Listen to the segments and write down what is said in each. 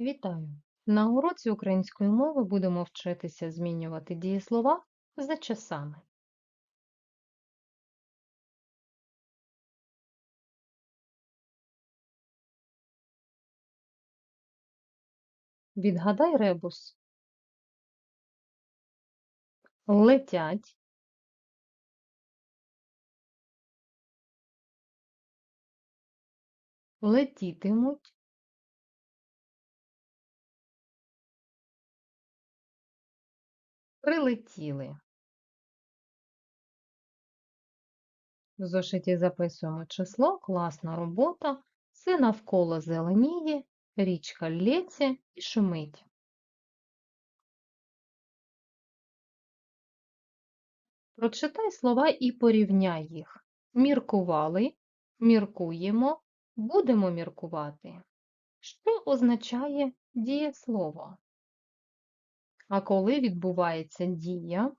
Вітаю! На уроці української мови будемо вчитися змінювати дієслова за часами. Відгадай ребус. Летять, летітимуть, прилетіли. В зошиті записуємо число, класна робота, все навколо зеленіє, річка лється і шумить. Прочитай слова і порівняй їх. Міркували, міркуємо, будемо міркувати. Що означає дієслово? А коли відбувається дія?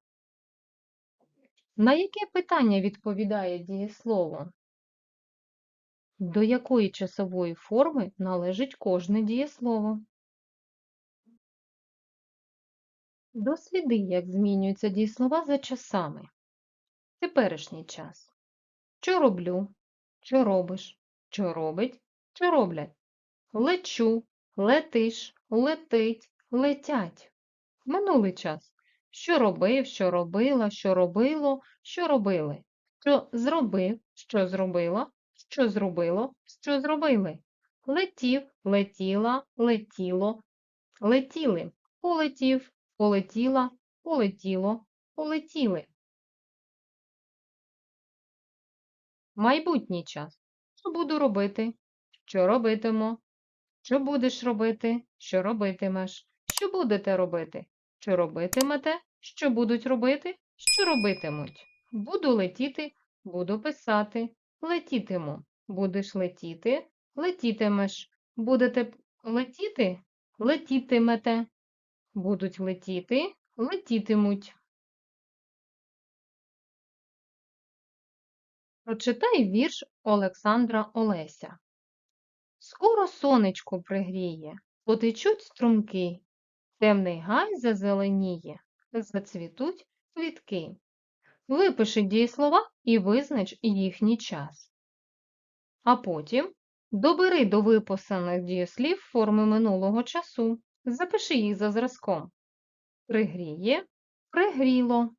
На яке питання відповідає дієслово? До якої часової форми належить кожне дієслово? Досліди, як змінюються дієслова за часами. Теперішній час. Що роблю? Що робиш? Що робить? Що роблять? Лечу, летиш, летить, летять. Минулий час. Що робив, що робила, що робило, що робили. Що зробив, що зробила, що зробило, що зробили. Летів, летіла, летіло, летіли. Полетів, полетіла, полетіло, полетіли. Майбутній час. Що буду робити? Що робитиму? Що будеш робити? Що робитимеш? Що будете робити? Що робитимете? Що будуть робити? Що робитимуть? Буду летіти, буду писати, летітиму. Будеш летіти, летітимеш. Будете летіти, летітимете. Будуть летіти, летітимуть. Прочитай вірш Олександра Олеся. Скоро сонечко пригріє, потечуть струмки, темний гай зазеленіє, зацвітуть квітки. Випиши дієслова і визнач їхній час. А потім добери до виписаних дієслів форми минулого часу. Запиши їх за зразком. Пригріє, пригріло.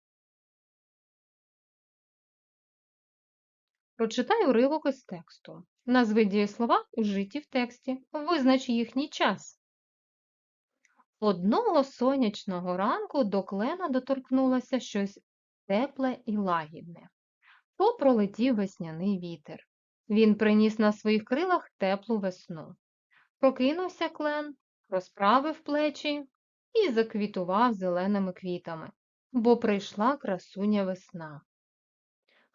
Прочитай уривок із тексту. Назви дієслова ужиті в тексті. Визнач їхній час. Одного сонячного ранку до клена доторкнулося щось тепле і лагідне. То пролетів весняний вітер. Він приніс на своїх крилах теплу весну. Прокинувся клен, розправив плечі і заквітував зеленими квітами, бо прийшла красуня весна.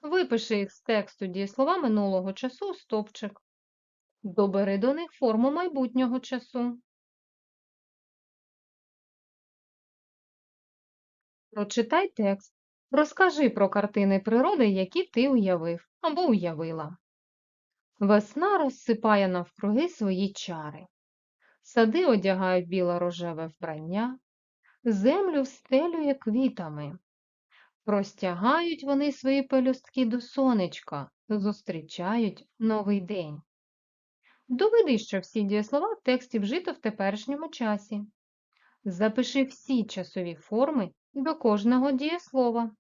Випиши їх з тексту дієслова минулого часу стопчик. Добери до них форму майбутнього часу. Прочитай текст. Розкажи про картини природи, які ти уявив або уявила. Весна розсипає навкруги свої чари. Сади одягають біло-рожеве вбрання, землю встелює квітами. Простягають вони свої пелюстки до сонечка, зустрічають новий день. Доведи, що всі дієслова в тексті вжито в теперішньому часі. Запиши всі часові форми до кожного дієслова.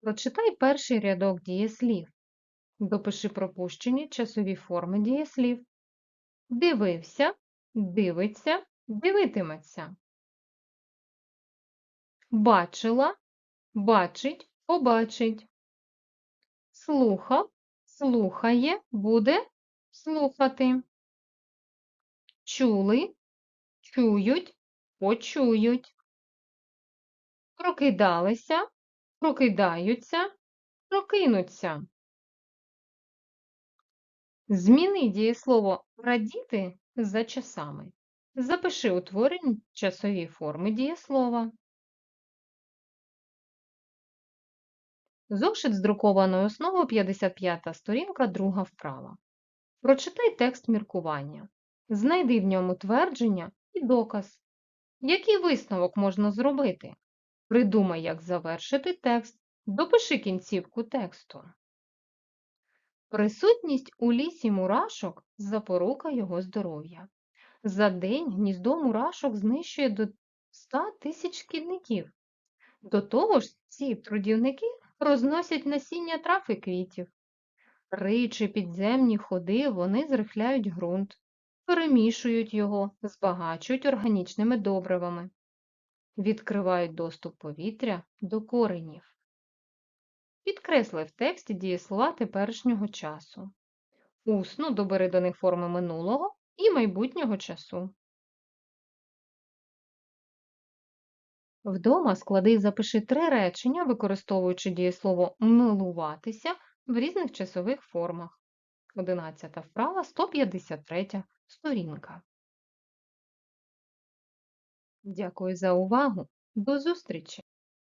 Прочитай перший рядок дієслів. Допиши пропущені часові форми дієслів. Дивився, дивиться, дивитиметься. Бачила, бачить, побачить. Слухав, слухає, буде слухати. Чули, чують, почують. Прокидалися, прокидаються, прокинуться. Зміни дієслово радіти за часами. Запиши утворені часові форми дієслова. Зошит з друкованою основою 55 сторінка, друга вправа. Прочитай текст міркування. Знайди в ньому твердження і доказ. Який висновок можна зробити? Придумай, як завершити текст. Допиши кінцівку тексту. Присутність у лісі мурашок – запорука його здоров'я. За день гніздо мурашок знищує до 100 тисяч шкідників. До того ж, ці трудівники розносять насіння трав і квітів. Риючи підземні ходи, вони зрихляють ґрунт, перемішують його, збагачують органічними добривами, відкривають доступ повітря до коренів. Підкресли в тексті дієслова теперішнього часу. Усно добери до них форми минулого і майбутнього часу. Вдома склади і запиши три речення, використовуючи дієслово «милуватися» в різних часових формах. 11 вправа, 153 сторінка. Дякую за увагу. До зустрічі!